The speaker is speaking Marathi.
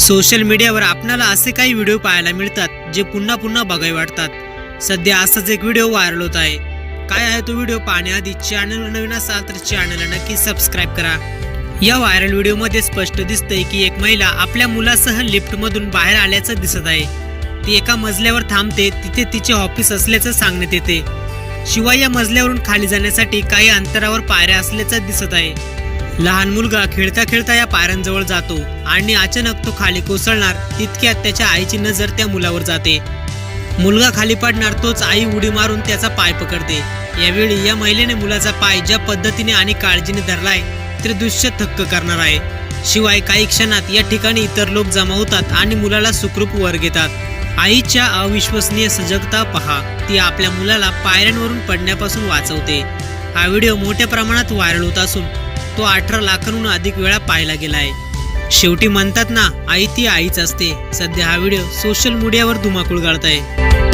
सोशल मीडियावर आपणाला असे काही व्हिडिओ पाहायला मिळतात जे पुन्हा पुन्हा बघावे वाटतात. सध्या असाच एक व्हिडिओ व्हायरल होत आहे. काय आहे तो व्हिडिओ पाहण्याआधी चॅनलवर नवीन असाल तर चॅनलला नक्की सबस्क्राईब करा. या व्हायरल व्हिडिओमध्ये स्पष्ट दिसतंय की एक महिला आपल्या मुलासह लिफ्टमधून बाहेर आल्याचं दिसत आहे. ती एका मजल्यावर थांबते तिथे तिचे ऑफिस असल्याचं सांगण्यात येते. शिवाय या मजल्यावरून खाली जाण्यासाठी काही अंतरावर पायऱ्या असल्याचं दिसत आहे. लहान मुलगा खेळता खेळता या पायऱ्यांजवळ जातो आणि अचानक तो खाली कोसळणार तितक्यात त्याच्या आईची नजर त्या मुलावर जाते. मुलगा खाली पडणार तोच आई उडी मारून त्याचा पाय पकडते. यावेळी या महिलेने मुलाचा पाय ज्या पद्धतीने आणि काळजीने धरलाय ते दृश्य थक्क करणार आहे. शिवाय काही क्षणात या ठिकाणी इतर लोक जमा होतात आणि मुलाला सुखरूप वर घेतात. आईच्या अविश्वसनीय सजगता पहा ती आपल्या मुलाला पायऱ्यांवरून पडण्यापासून वाचवते. हा व्हिडिओ मोठ्या प्रमाणात व्हायरल होत असून तो अठरा लाखांहून अधिक वेळा पाहिला गेला आहे शेवटी म्हणतात ना आई ती आईच असते. सध्या हा व्हिडिओ सोशल मीडियावर धुमाकूळ गाळत आहे